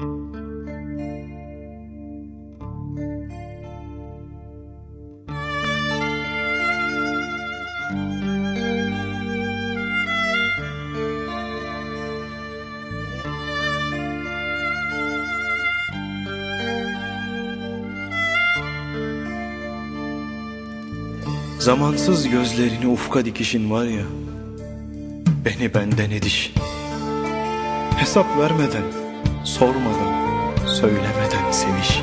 Zamansız gözlerini ufka dikişin var ya Beni benden ediş. Hesap vermeden, sormadan, söylemeden seviş.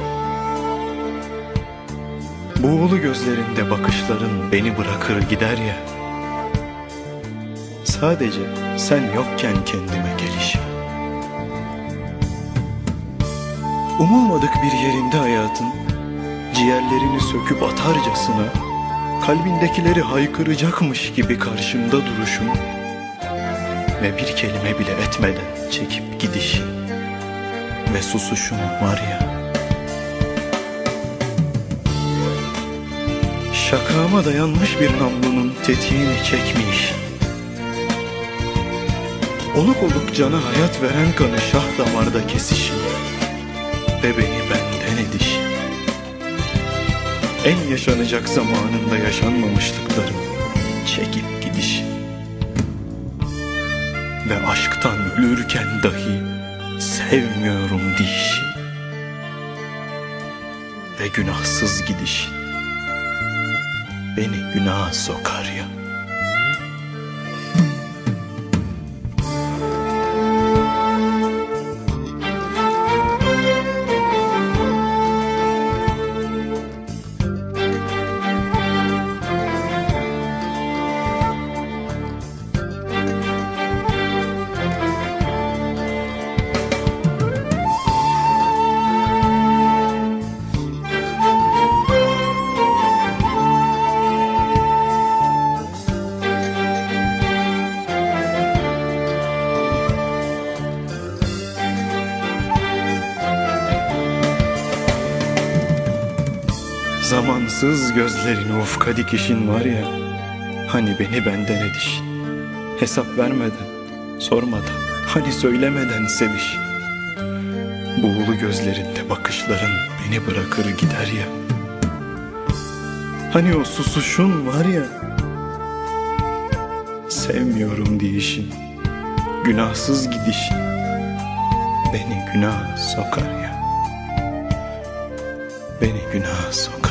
Buğulu gözlerinde bakışların beni bırakır gider ya. Sadece sen yokken kendime geliş. Umulmadık bir yerinde hayatın Ciğerlerini söküp atarcasına kalbindekileri haykıracakmış gibi karşımda duruşun ve bir kelime bile etmeden çekip gidişin ve susuşun var ya. Şakama dayanmış bir namlunun tetiğini çekmiş. Oluk oluk cana hayat veren kanı şah damarda kesişin ve beni benden edişin en yaşanacak zamanında yaşanmamışlıkların çekip gidiş ve aşktan ölürken dahi sevmiyorum diş ve günahsız gidiş beni günaha sokar ya. Zamansız gözlerini ufka dikişin var ya Hani beni benden ediş. Hesap vermeden, sormadan Hani söylemeden seviş. Buğulu gözlerinde bakışların beni bırakır gider ya. Hani o susuşun var ya Sevmiyorum diyişin Günahsız gidişin Beni günah sokar ya. Beni günah sokar